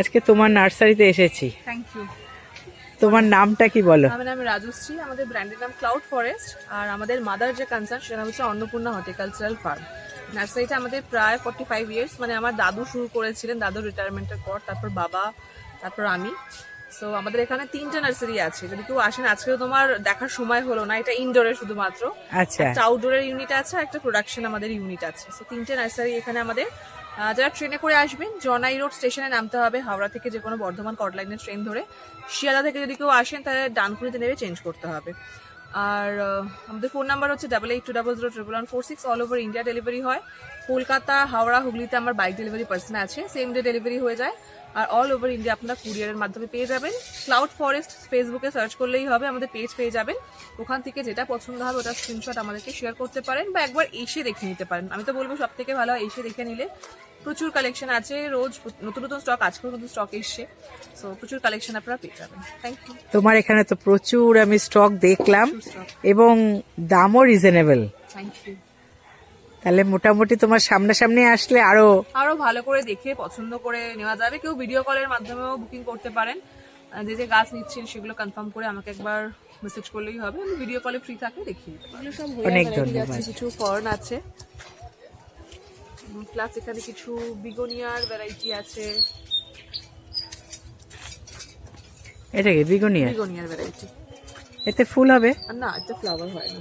আজকে তোমার নার্সারিতে এসেছি। থ্যাংক ইউ তোমার নামটা কি বলো? আমার নাম রাজশ্রী আমাদের ব্র্যান্ডের নাম ক্লাউড ফরেস্ট আর আমাদের মাদার যে কনসার্ন সেটা হচ্ছে অন্নপূর্ণা হর্টিকালচারাল ফার্ম নার্সারিটা আমাদের প্রায় ফর্টি ফাইভ ইয়ার্স মানে আমার দাদু শুরু করেছিলেন দাদুর রিটায়ারমেন্টের পর তারপর বাবা তারপর আমি। সো আমাদের এখানে তিনটে নার্সারি আছে। যদি কেউ আসেন আজকেও তোমার দেখার সময় হলো না এটা ইনডোরে শুধুমাত্র। আচ্ছা। আউটডোরের ইউনিট আছে একটা প্রোডাকশন আমাদের ইউনিট আছে। সো তিনটে নার্সারি এখানে আমাদের যারা ট্রেনে করে আসবেন, জনাই রোড স্টেশনে নামতে হবে। হাওড়া থেকে যে কোনো বর্ধমান কটলাইনের ট্রেন ধরে। শিয়ালদা থেকে যদি কেউ আসেন, তাহলে ডানকুনিতে নেমে চেঞ্জ করতে হবে। আর আমাদের ফোন নাম্বার হচ্ছে double eight two double zero triple one four six all over India delivery হয়। কলকাতা, হাওড়া, হুগলিতে আমার বাইক ডেলিভারি পার্সন আছে। সেম ডে ডেলিভারি হয়ে যায়। আর অল ওভার ইন্ডিয়া আপনারা কুরিয়ারের মাধ্যমে পেয়ে যাবেন। ক্লাউড ফরেস্ট ফেসবুকে সার্চ করলেই হবে আমাদের পেজ পেয়ে যাবেন। ওখান থেকে যেটা পছন্দ হবে ওটা স্ক্রিনশট আমাদেরকে শেয়ার করতে পারেন বা একবার এসে দেখে নিতে পারেন। আমি তো বলব সব থেকে ভালো হয় এসে দেখে নিলে। প্রচুর কালেকশন আছে রোজ নতুন নতুন স্টক আজকেও নতুন স্টক এসছে। সো প্রচুর কালেকশন আপনারা পেয়ে যাবেন। থ্যাংক ইউ তোমার এখানে তো প্রচুর আমি স্টক দেখলাম এবং দামও রিজনেবল থ্যাংক ইউ তাহলে মোটামুটি তোমার সামনাসামনি আসলে আরও আরও ভালো করে দেখে পছন্দ করে নেওয়া যাবে। কেউ ভিডিও কলের মাধ্যমেও বুকিং করতে পারেন। যে যে গাছ নিচ্ছেন সেগুলো কনফার্ম করে আমাকে একবার মেসেজ করলেই হবে। আমি ভিডিও কলে ফ্রি থাকলে দেখিয়ে দিতে পারি। এগুলো সব হয়ে অনেক ধন্যবাদ। আছে, কিছু ফর্ন আছে। প্লাস এখানে কিছু বিগোনিয়ার ভ্যারাইটি আছে। এটা কি বিগুনিয়া বিগোনিয়ার ভ্যারাইটি এতে ফুল হবে? আর না এটা ফ্লাওয়ার হয় না।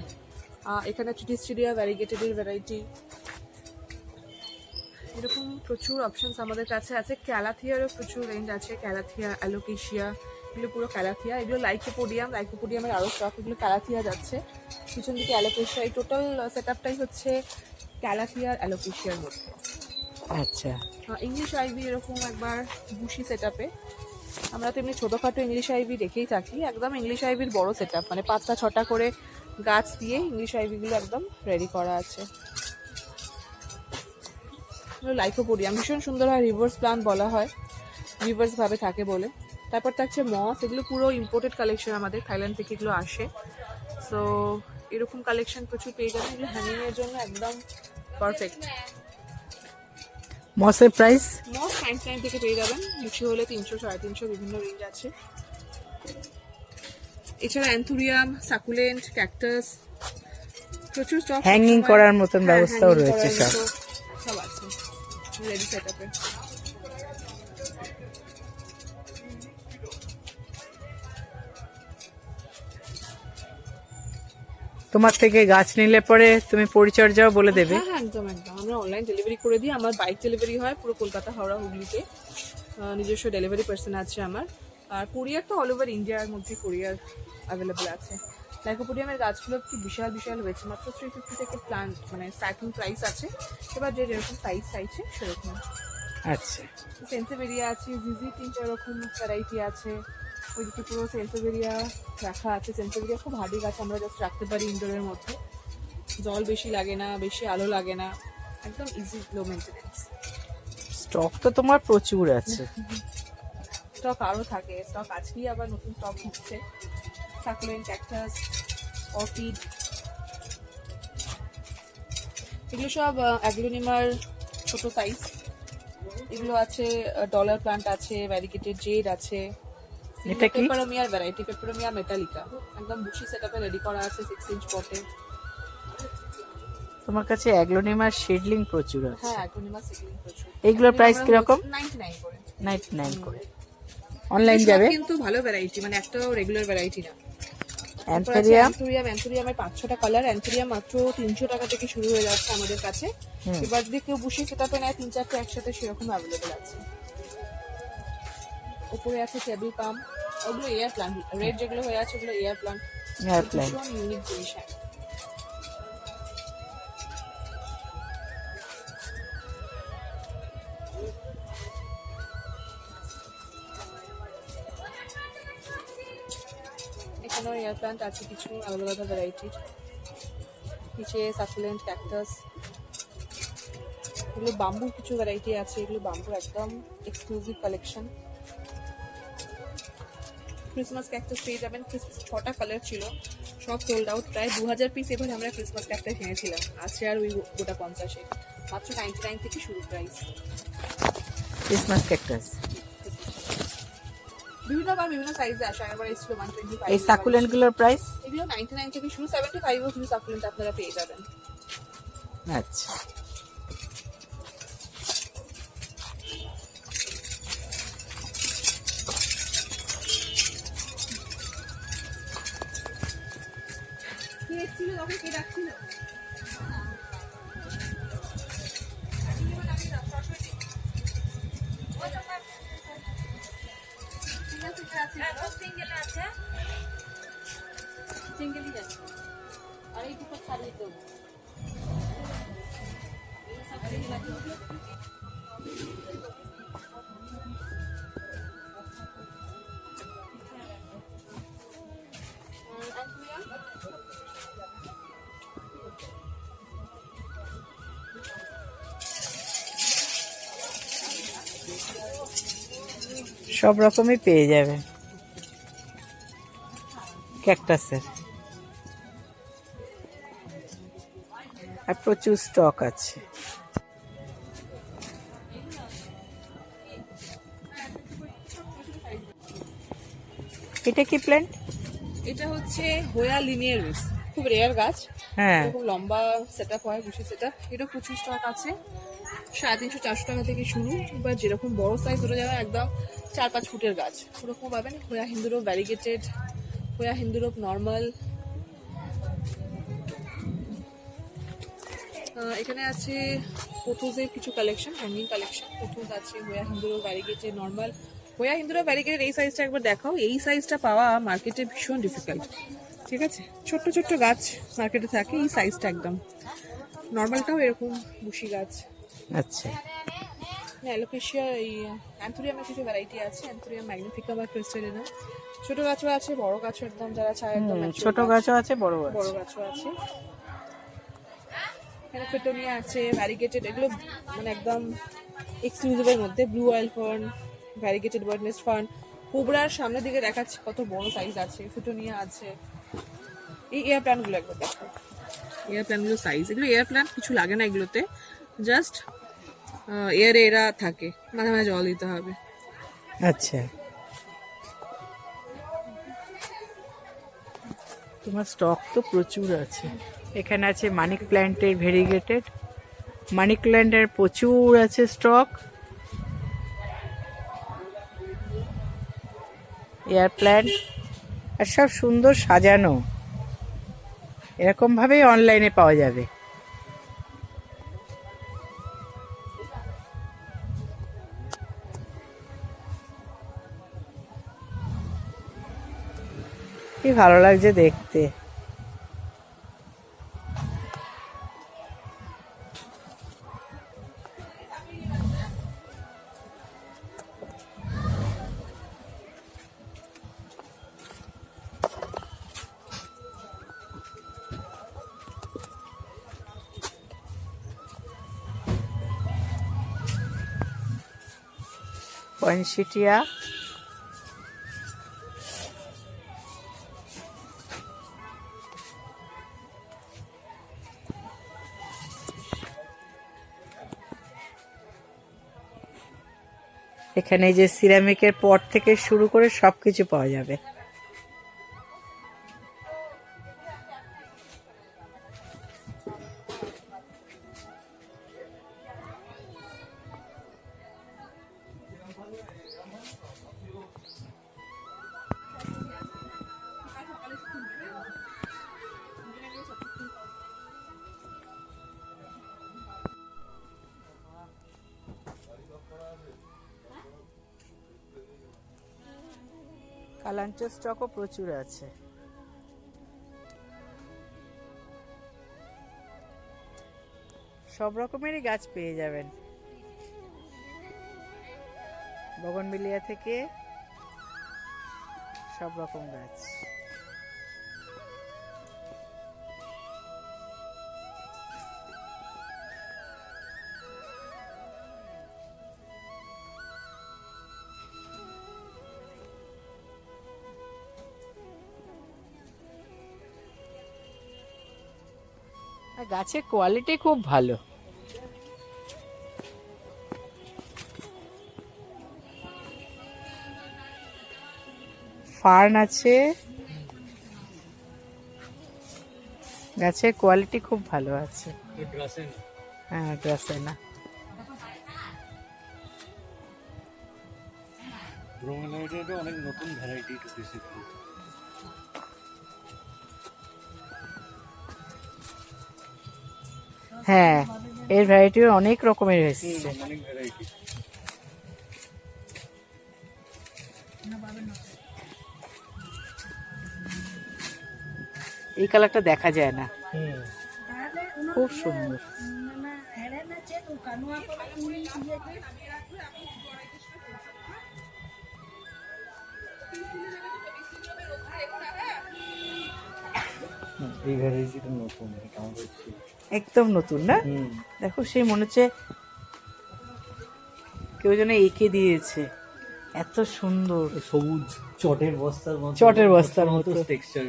এখানে চিটিস্টিডিয়া ভ্যারিগেটেডের ভ্যারাইটি এরকম প্রচুর অপশনস আমাদের কাছে আছে। ক্যালাথিয়ারও প্রচুর রেঞ্জ আছে। ক্যালাথিয়া অ্যালোকেশিয়া এগুলো পুরো ক্যালাথিয়া। এগুলো লাইকোপোডিয়াম লাইকোপোডিয়ামের আরও স্টক এগুলো ক্যালাথিয়া যাচ্ছে। পিছন দিকে অ্যালোকেশিয়া এই টোটাল সেট আপটাই হচ্ছে ক্যালাথিয়ার অ্যালোকেশিয়ার মধ্যে। আচ্ছা। ইংলিশ আইভি এরকম একবার বুশি সেট আপে আমরা তো এমনি ছোটোখাটো ইংলিশ আইভি দেখেই থাকি, একদম ইংলিশ আইভির বড় সেট আপ মানে পাঁচটা, ছটা করে গাছ দিয়ে ইংলিশ আইভিগুলো একদম রেডি করা আছে। লাইকোপোডিয়াম ভীষণ সুন্দর হয় রিভার্স প্লান্ট বলা হয় রিভার্সভাবে থাকে বলে। তারপর থাকছে মস এগুলো পুরো ইম্পোর্টেড কালেকশন আমাদের থাইল্যান্ড থেকে এগুলো আসে। সো এরকম কালেকশন প্রচুর পেয়ে যাবেন, এগুলো হ্যাঙ্গিং এর জন্য একদম পারফেক্ট মসের প্রাইস মস ফাইন লাইন থেকে পেয়ে যাবেন। লুচি হলে তিনশো সাড়ে তিনশো বিভিন্ন রেঞ্জ আছে। এছাড়া অ্যান্থুরিয়াম সাকুলেন্ট ক্যাকটাস প্রচুর স্টক হ্যাঙ্গিং করার মতন ব্যবস্থাও রয়েছে সব। সব আছে। রেডি সেট তোমার থেকে গাছ নিলে পরে তুমি পরিচর্যাও বলে দেবে। হ্যাঁ হ্যাঁ একদম একদম। আমরা অনলাইন ডেলিভারি করে দিই। আমার বাইক ডেলিভারি হয় পুরো কলকাতা হাওড়া হুগলিতে। নিজস্ব ডেলিভারি পার্সন আছে আমার। আর কুরিয়ার তো অল ওভার ইন্ডিয়ার মধ্যে কুরিয়ার অ্যাভেলেবেল আছে। লাইকোপোডিয়ামের গাছগুলো কি বিশাল বিশাল হয়েছে। মাত্র থ্রি ফিফটি থেকে প্লান্ট মানে স্টার্টিং প্রাইস আছে। এবার যে যেরকম সাইজ চাইছে সেরকম। আচ্ছা। সেন্সেভেরিয়া আছে জিজি তিনটে এরকম ভ্যারাইটি আছে। ওইদিকে পুরো সেন্সেভেরিয়া রাখা আছে। সেন্সেভেরিয়া খুব হার্ডি গাছ আমরা জাস্ট রাখতে পারি ইনডোরের মধ্যে। জল বেশি লাগে না বেশি আলো লাগে না। একদম ইজি লো মেনটেন্স স্টক তো তোমার প্রচুর আছে। স্টক আরও থাকে। স্টক আজকেই আবার নতুন স্টক হচ্ছে সাকুলেন্ট ক্যাকটাস অর্কিড এগুলো সব অ্যাগ্লোনিমার ছোট সাইজ এগুলো আছে ডলার প্লান্ট আছে ভ্যারিকেটেড জেড আছে। এটা কি? পেপারোমিয়ার ভ্যারাইটি পেপারোমিয়া মেটালিকা একদম বুশি সেটআপে রেডি করা আছে সিক্স ইঞ্চ পটে তোমার কাছে অ্যাগ্লোনিমার শিডলিং প্রচুর আছে। হ্যাঁ অ্যাগ্লোনিমা সিগলিং প্রচুর। এইগুলোর প্রাইস কীরকম? নাইনটি নাইন করে। নাইনটি নাইন করে অনলাইন যাবে? কিন্তু ভালো ভ্যারাইটি মানে একটাও রেগুলার ভ্যারাইটি না। অ্যান্থেরিয়াম অ্যান্থুরিয়ামের কালার অ্যান্থুরিয়াম মাত্র তিনশো টাকা থেকে শুরু হয়ে যাচ্ছে আমাদের কাছে। এবার যদি কেউ বুশি সেটাতে নেয় তিন চারটে একসাথে সেরকম অ্যাভেলেবেল আছে। উপরে আছে টেবিল পাম ওগুলো এয়ার প্লান্ট রেড যেগুলো হয়ে আছে ওগুলো এয়ার প্লান্ট এয়ার প্ল্যান্ট ভীষণ ইউনিক জিনিস এখানেও এয়ার প্লান্ট আছে কিছু আলাদা আলাদা ভ্যারাইটির নিচে সাকুলেন্ট ক্যাকটাস এগুলো বাম্বুর কিছু ভ্যারাইটি আছে এগুলো বাম্বুর একদম এক্সক্লুসিভ কালেকশন ক্রিসমাস ক্যাকটাস পেয়ে যাবেন। ক্রিসমাস ছটা কালার ছিল। সব সোল্ড আউট প্রায় দু হাজার পিস এবার আমরা ক্রিসমাস ক্যাকটাস কিনেছিলাম। আছে আর ওই গোটা পঞ্চাশে। মাত্র নাইনটি নাইন থেকে শুরু প্রাইস ক্রিসমাস ক্যাকটাস বিভিন্ন বার বিভিন্ন সাইজে আসে। একবার এসেছিল ওয়ান টোয়েন্টি ফাইভ এই সাকুলেন্টগুলোর প্রাইস এগুলো নাইনটি নাইন থেকে শুরু। সেভেন্টি ফাইভও কিছু সাকুলেন্ট আপনারা পেয়ে যাবেন। আচ্ছা। সব রকমই পেয়ে যাবেন ক্যাকটাসের আর প্রচুর স্টক আছে। এটা কি প্ল্যান্ট এটা হচ্ছে হোয়া লিনিয়ারিস খুব রেয়ার গাছ। হ্যাঁ। খুব লম্বা সেট আপ হয় বুসি সেট আপ এটা প্রচুর স্টক আছে। সাড়ে তিনশো চারশো টাকা থেকে শুরু বা যেরকম বড় সাইজ ধরে যাবে একদম চার পাঁচ ফুটের গাছ। ওরকম পাবেন হোয়া হিন্দুরোপ ভ্যারিগেটেড হোয়া হিন্দুরোপ নর্মাল এখানে আছে পোথোজের কিছু কালেকশন হ্যাঙ্গিং কালেকশন পোথোজ আছে হোয়া হিন্দুরো ভ্যারিগেটেড নর্মাল হোয়া হিন্দুরো ভ্যারিগেটেড এই সাইজটা একবার দেখাও। এই সাইজটা পাওয়া মার্কেটে ভীষণ ডিফিকাল্ট ঠিক আছে? ছোট্ট ছোট্ট গাছ মার্কেটে থাকে এই সাইজটা একদম। নর্মালটাও এরকম বুশি গাছ। আচ্ছা। অ্যালোকেশিয়া এই অ্যান্থুরিয়ামের কিছু ভ্যারাইটি আছে। অ্যান্থুরিয়াম ম্যাগনিফিকা বা ক্রিস্টালিনা ছোট গাছও আছে বড় গাছও একদম যারা চায় একদম ছোট গাছও আছে বড় গাছ। বড় গাছও আছে। এখানে পেটোনিয়া আছে ভ্যারিগেটেড এগুলো মানে একদম এক্সক্লুসিভের মধ্যে। ব্লু অয়েল ফার্ন ভ্যারিগেটেড ওয়ার্ডনেস ফার্ন কোবরার সামনের দিকে দেখাচ্ছে কত বড় সাইজ আছে ফুটোনিয়া আছে। এই এয়ার প্ল্যান্টগুলো একবার দেখো। এয়ার প্ল্যান্টগুলো সাইজ এগুলো এয়ার প্ল্যান্ট কিছু লাগে না এগুলোতে। জাস্ট এয়ারে এরা থাকে মাঝে মাঝে জল দিতে হবে। আচ্ছা। তোমার স্টক তো প্রচুর আছে। এখানে আছে মানিক প্ল্যান্টের ভেরিগেটেড। মানিক প্ল্যান্টের প্রচুর আছে স্টক। Air plant. আর সব সুন্দর সাজানো। এরকমভাবেই অনলাইনে পাওয়া যাবে। কি ভালো লাগছে দেখতে। পয়েন্টসিটিয়া এখানে যে সিরামিকের পট থেকে শুরু করে সবকিছু পাওয়া যাবে। কালাঞ্চ স্টকও প্রচুর আছে। সব রকমেরই গাছ পেয়ে যাবেন। বগনবিলিয়া থেকে সব রকম গাছ। আর গাছের কোয়ালিটি খুব ভালো। ফার্ন আছে। গাছের কোয়ালিটি খুব ভালো আছে। হ্যাঁ ড্রাসেনা ব্রোমেলাইটেরও অনেক নতুন ভ্যারাইটি ঢুকেছে হ্যাঁ এর ভ্যারাইটি অনেক রকমের এসেছে। এই কালারটা দেখা যায় না। খুব সুন্দর। এই ভ্যারাইটিটা নতুন এটা আমাদের একদম নতুন না? দেখো সেই মনে হচ্ছে কেউ যেন এঁকে দিয়েছে। এত সুন্দর। সবুজ চটের বস্তার মতো চটের বস্তার মতো। টেক্সচার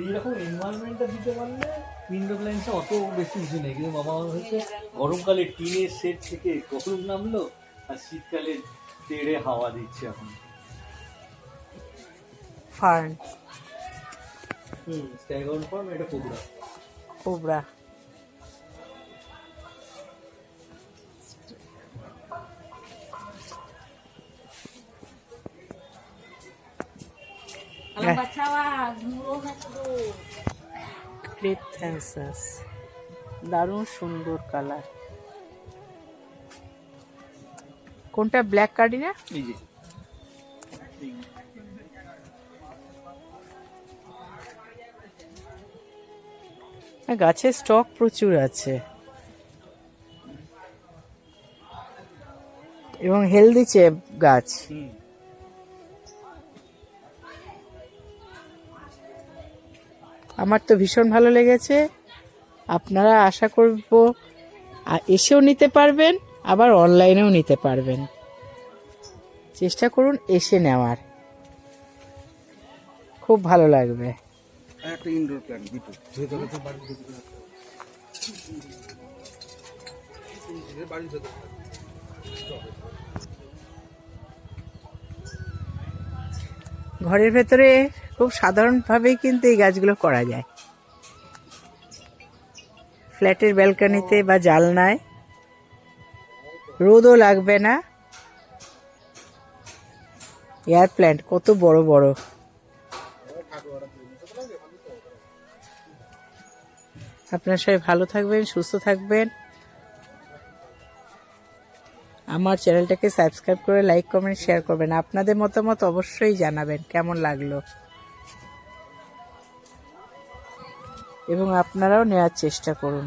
এইরকম এনভায়রনমেন্টটা দিতে পারলে উইন্ডো প্ল্যান্টটা অত বেশি কিছু নেই। কিন্তু বাবা আমার হচ্ছে গরমকালে টিনের সেট থেকে গরম নামলো আর শীতকালে তেড়ে হাওয়া দিচ্ছে এখন। ফার্ন। হুম স্ট্যাগন এটা কোবরা। কোবরা। দারুণ সুন্দর কালার কোনটা ব্ল্যাক কার্ডিনা গাছের স্টক প্রচুর আছে। এবং হেলদি চেপ গাছ। আমার তো ভীষণ ভালো লেগেছে। আপনারা আশা করব এসেও নিতে পারবেন, আবার অনলাইনেও নিতে পারবেন। চেষ্টা করুন এসে নেওয়ার। খুব ভালো লাগবে। একটা ইনডোর প্ল্যান্ট দুটো ভেতরে তো বাড়ির ভেতরে একটা। ভেতরে ঘরের ভেতরে খুব সাধারণভাবেই কিন্তু এই গাছগুলো করা যায়। ফ্ল্যাটের ব্যালকনিতে বা জালনায় রোদও লাগবে না। এয়ার প্ল্যান্ট কত বড় বড়। আপনার সবাই ভালো থাকবেন, সুস্থ থাকবেন। আমার চ্যানেলটাকে সাবস্ক্রাইব করে লাইক, কমেন্ট, শেয়ার করবেন। আপনাদের মতামত অবশ্যই জানাবেন, কেমন লাগল? এবং আপনারাও নেওয়ার চেষ্টা করুন।